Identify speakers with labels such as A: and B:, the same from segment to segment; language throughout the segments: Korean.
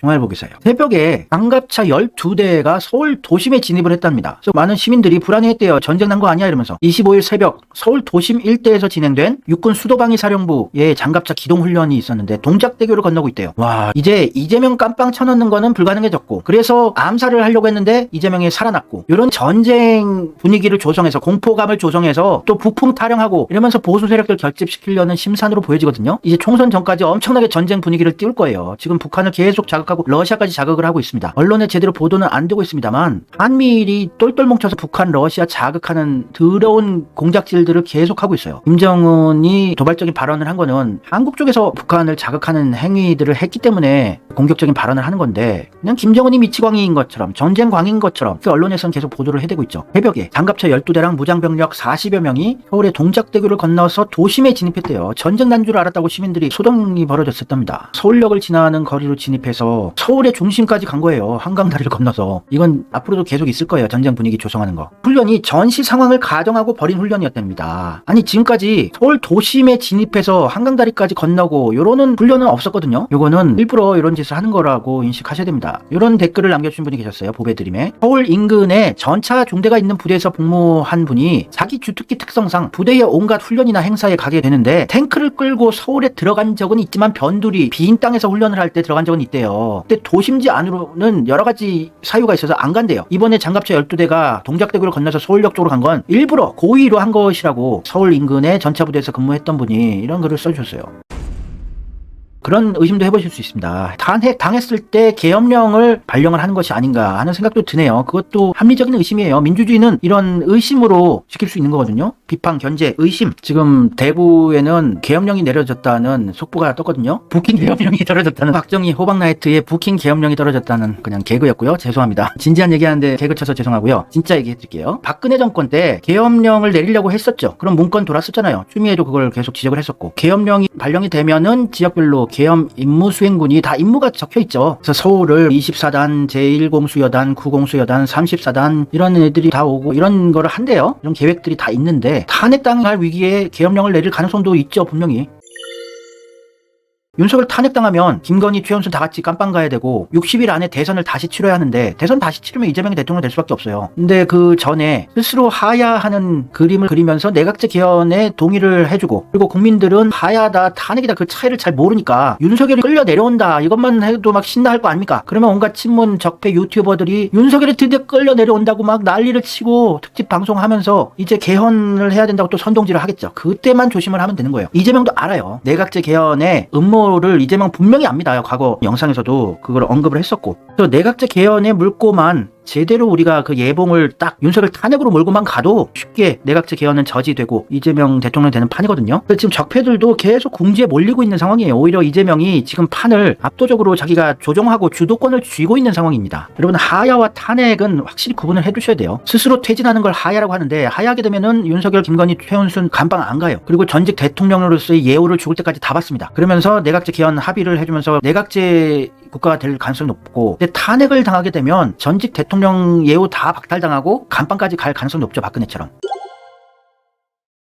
A: 중앙일보기사예요. 새벽에 장갑차 12대가 서울 도심에 진입을 했답니다. 그래서 많은 시민들이 불안해했대요. 전쟁 난 거 아니야 이러면서 25일 새벽 서울 도심 일대에서 진행된 육군 수도방위 사령부의 장갑차 기동 훈련이 있었는데 동작대교를 건너고 있대요. 와 이제 이재명 깜빵 쳐넣는 거는 불가능해졌고 그래서 암살을 하려고 했는데 이재명이 살아났고 이런 전쟁 분위기를 조성해서 공포감을 조성해서 또 북풍 타령하고 이러면서 보수 세력들 결집시키려는 심산으로 보여지거든요. 이제 총선 전까지 엄청나게 전쟁 분위기를 띄울 거예요. 지금 북한을 계속 자극 하고 러시아까지 자극을 하고 있습니다. 언론에 제대로 보도는 안 되고 있습니다만 한미일이 똘똘 뭉쳐서 북한, 러시아 자극하는 더러운 공작질들을 계속하고 있어요. 김정은이 도발적인 발언을 한 거는 한국 쪽에서 북한을 자극하는 행위들을 했기 때문에 공격적인 발언을 하는 건데 그냥 김정은이 미치광이인 것처럼 전쟁광인 것처럼 그 언론에서는 계속 보도를 해대고 있죠. 새벽에 장갑차 12대랑 무장병력 40여 명이 서울의 동작대교를 건너서 도심에 진입했대요. 전쟁 난 줄 알았다고 시민들이 소동이 벌어졌었답니다. 서울역을 지나는 거리로 진입해서 서울의 중심까지 간 거예요. 한강 다리를 건너서. 이건 앞으로도 계속 있을 거예요. 전쟁 분위기 조성하는 거. 훈련이 전시 상황을 가정하고 벌인 훈련이었답니다. 아니 지금까지 서울 도심에 진입해서 한강 다리까지 건너고 요러는 훈련은 없었거든요. 요거는 일부러 이런 짓을 하는 거라고 인식하셔야 됩니다. 이런 댓글을 남겨주신 분이 계셨어요. 보배드림에. 서울 인근에 전차 중대가 있는 부대에서 복무한 분이 자기 주특기 특성상 부대의 온갖 훈련이나 행사에 가게 되는데 탱크를 끌고 서울에 들어간 적은 있지만 변두리 빈 땅에서 훈련을 할 때 들어간 적은 있대요. 근데 도심지 안으로는 여러 가지 사유가 있어서 안 간대요. 이번에 장갑차 12대가 동작대교를 건너서 서울역 쪽으로 간 건 일부러 고의로 한 것이라고 서울 인근의 전차 부대에서 근무했던 분이 이런 글을 써주셨어요. 그런 의심도 해보실 수 있습니다. 탄핵 당했을 때 계엄령을 발령을 하는 것이 아닌가 하는 생각도 드네요. 그것도 합리적인 의심이에요. 민주주의는 이런 의심으로 지킬 수 있는 거거든요. 비판, 견제, 의심. 지금 대구에는 계엄령이 내려졌다는 속보가 떴거든요. 부킹 계엄령이 떨어졌다는 박정희 호박나이트의 부킹 계엄령이 떨어졌다는 그냥 개그였고요. 죄송합니다. 진지한 얘기하는데 개그 쳐서 죄송하고요. 진짜 얘기해드릴게요. 박근혜 정권 때 계엄령을 내리려고 했었죠. 그럼 문건 돌았었잖아요. 추미애도 그걸 계속 지적을 했었고 계엄령이 발령이 되면은 지역별로 계엄 임무 수행군이 다 임무가 적혀 있죠. 그래서 서울을 24단, 제1공수여단, 9공수여단, 34단 이런 애들이 다 오고 이런 거를 한대요. 이런 계획들이 다 있는데 탄핵당할 위기에 계엄령을 내릴 가능성도 있죠, 분명히. 윤석열 탄핵당하면 김건희, 최현순 다 같이 깜빵 가야 되고 60일 안에 대선을 다시 치러야 하는데 대선 다시 치르면 이재명이 대통령 될 수밖에 없어요. 근데 그 전에 스스로 하야하는 그림을 그리면서 내각제 개헌에 동의를 해주고 그리고 국민들은 하야다 탄핵이다 그 차이를 잘 모르니까 윤석열이 끌려 내려온다 이것만 해도 막 신나할 거 아닙니까? 그러면 온갖 친문 적폐 유튜버들이 윤석열이 드디어 끌려 내려온다고 막 난리를 치고 특집 방송하면서 이제 개헌을 해야 된다고 또 선동질을 하겠죠. 그때만 조심을 하면 되는 거예요. 이재명도 알아요. 내각제 개헌의 음모 를 이재명 분명히 압니다. 과거 영상에서도 그걸 언급을 했었고. 그래서 내각제 개헌의 물꼬만 제대로 우리가 그 예봉을 딱 윤석열 탄핵으로 몰고만 가도 쉽게 내각제 개헌은 저지되고 이재명 대통령 되는 판이거든요. 그래서 지금 적폐들도 계속 궁지에 몰리고 있는 상황이에요. 오히려 이재명이 지금 판을 압도적으로 자기가 조정하고 주도권을 쥐고 있는 상황입니다. 여러분 하야와 탄핵은 확실히 구분을 해두셔야 돼요. 스스로 퇴진하는 걸 하야라고 하는데 하야하게 되면은 윤석열, 김건희, 최은순 감방 안 가요. 그리고 전직 대통령으로서의 예우를 죽을 때까지 다 받습니다. 그러면서 내각제 개헌 합의를 해주면서 내각제 국가가 될 가능성이 높고 근데 탄핵을 당하게 되면 전직 대통령 예우 다 박탈당하고 감방까지 갈 가능성이 높죠 박근혜처럼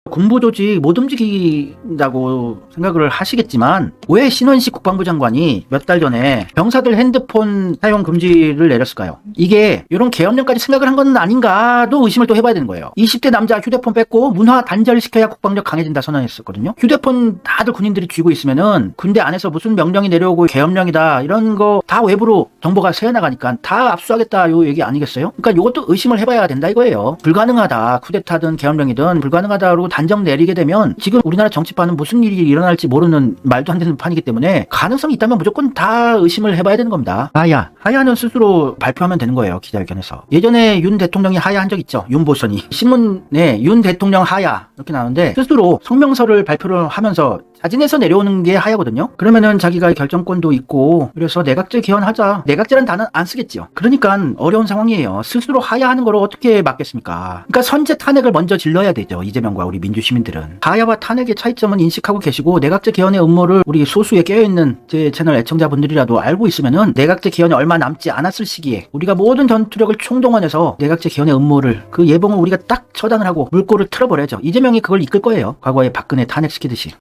A: 군부 조직 못 움직인다고 생각을 하시겠지만 왜 신원식 국방부 장관이 몇 달 전에 병사들 핸드폰 사용 금지를 내렸을까요? 이게 이런 계엄령까지 생각을 한 건 아닌가도 의심을 또 해봐야 되는 거예요. 20대 남자 휴대폰 뺏고 문화 단절시켜야 국방력 강해진다 선언했었거든요. 휴대폰 다들 군인들이 쥐고 있으면은 군대 안에서 무슨 명령이 내려오고 계엄령이다 이런 거 다 외부로 정보가 새어나가니까 다 압수하겠다 요 얘기 아니겠어요? 그러니까 이것도 의심을 해봐야 된다 이거예요. 불가능하다 쿠데타든 계엄령이든 불가능하다고 단정 내리게 되면 지금 우리나라 정치판은 무슨 일이 일어날지 모르는 말도 안 되는 판이기 때문에 가능성이 있다면 무조건 다 의심을 해봐야 되는 겁니다. 하야. 하야는 스스로 발표하면 되는 거예요. 기자회견에서. 예전에 윤 대통령이 하야 한 적 있죠. 윤 보선이. 신문에 윤 대통령 하야 이렇게 나오는데 스스로 성명서를 발표를 하면서 자진해서 내려오는 게 하야거든요. 그러면은 자기가 결정권도 있고 그래서 내각제 개헌하자. 내각제란 단어 안 쓰겠죠. 그러니까 어려운 상황이에요. 스스로 하야하는 걸 어떻게 막겠습니까? 그러니까 선제 탄핵을 먼저 질러야 되죠. 이재명과 우리 민주 시민들은. 하야와 탄핵의 차이점은 인식하고 계시고 내각제 개헌의 음모를 우리 소수에 깨어 있는 제 채널 애청자분들이라도 알고 있으면은 내각제 개헌이 얼마 남지 않았을 시기에 우리가 모든 전투력을 총동원해서 내각제 개헌의 음모를 그 예봉을 우리가 딱 처단을 하고 물꼬를 틀어버려야죠. 이재명이 그걸 이끌 거예요. 과거에 박근혜 탄핵시키듯이.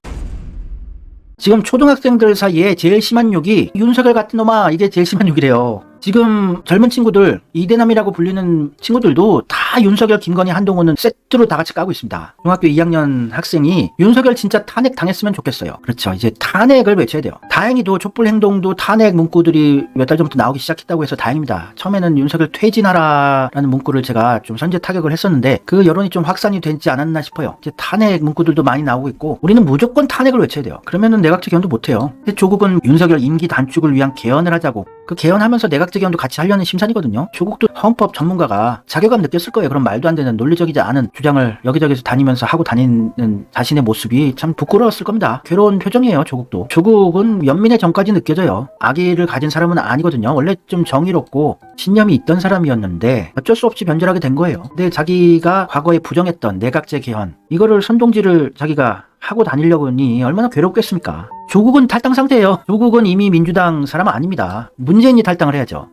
A: 지금 초등학생들 사이에 제일 심한 욕이 윤석열 같은 놈아 이게 제일 심한 욕이래요. 지금 젊은 친구들 이대남이라고 불리는 친구들도 다 윤석열, 김건희, 한동훈은 세트로 다 같이 까고 있습니다. 중학교 2학년 학생이 윤석열 진짜 탄핵 당했으면 좋겠어요. 그렇죠. 이제 탄핵을 외쳐야 돼요. 다행히도 촛불 행동도 탄핵 문구들이 몇 달 전부터 나오기 시작했다고 해서 다행입니다. 처음에는 윤석열 퇴진하라라는 문구를 제가 좀 선제 타격을 했었는데 그 여론이 좀 확산이 되지 않았나 싶어요. 이제 탄핵 문구들도 많이 나오고 있고 우리는 무조건 탄핵을 외쳐야 돼요. 그러면은 내각제 개헌도 못해요. 조국은 윤석열 임기 단축을 위한 개헌을 하자고 그 개헌하면서 내각제 개헌도 같이 하려는 심산이거든요. 조국도 헌법 전문가가 자괴감 느꼈을 거예요. 그런 말도 안 되는 논리적이지 않은 주장을 여기저기서 다니면서 하고 다니는 자신의 모습이 참 부끄러웠을 겁니다. 괴로운 표정이에요. 조국도. 조국은 연민의 정까지 느껴져요. 악의를 가진 사람은 아니거든요. 원래 좀 정의롭고 신념이 있던 사람이었는데 어쩔 수 없이 변절하게 된 거예요. 근데 자기가 과거에 부정했던 내각제 개헌 이거를 선동질을 자기가 하고 다니려고 하니 얼마나 괴롭겠습니까? 조국은 탈당 상태예요. 조국은 이미 민주당 사람 아닙니다. 문재인이 탈당을 해야죠.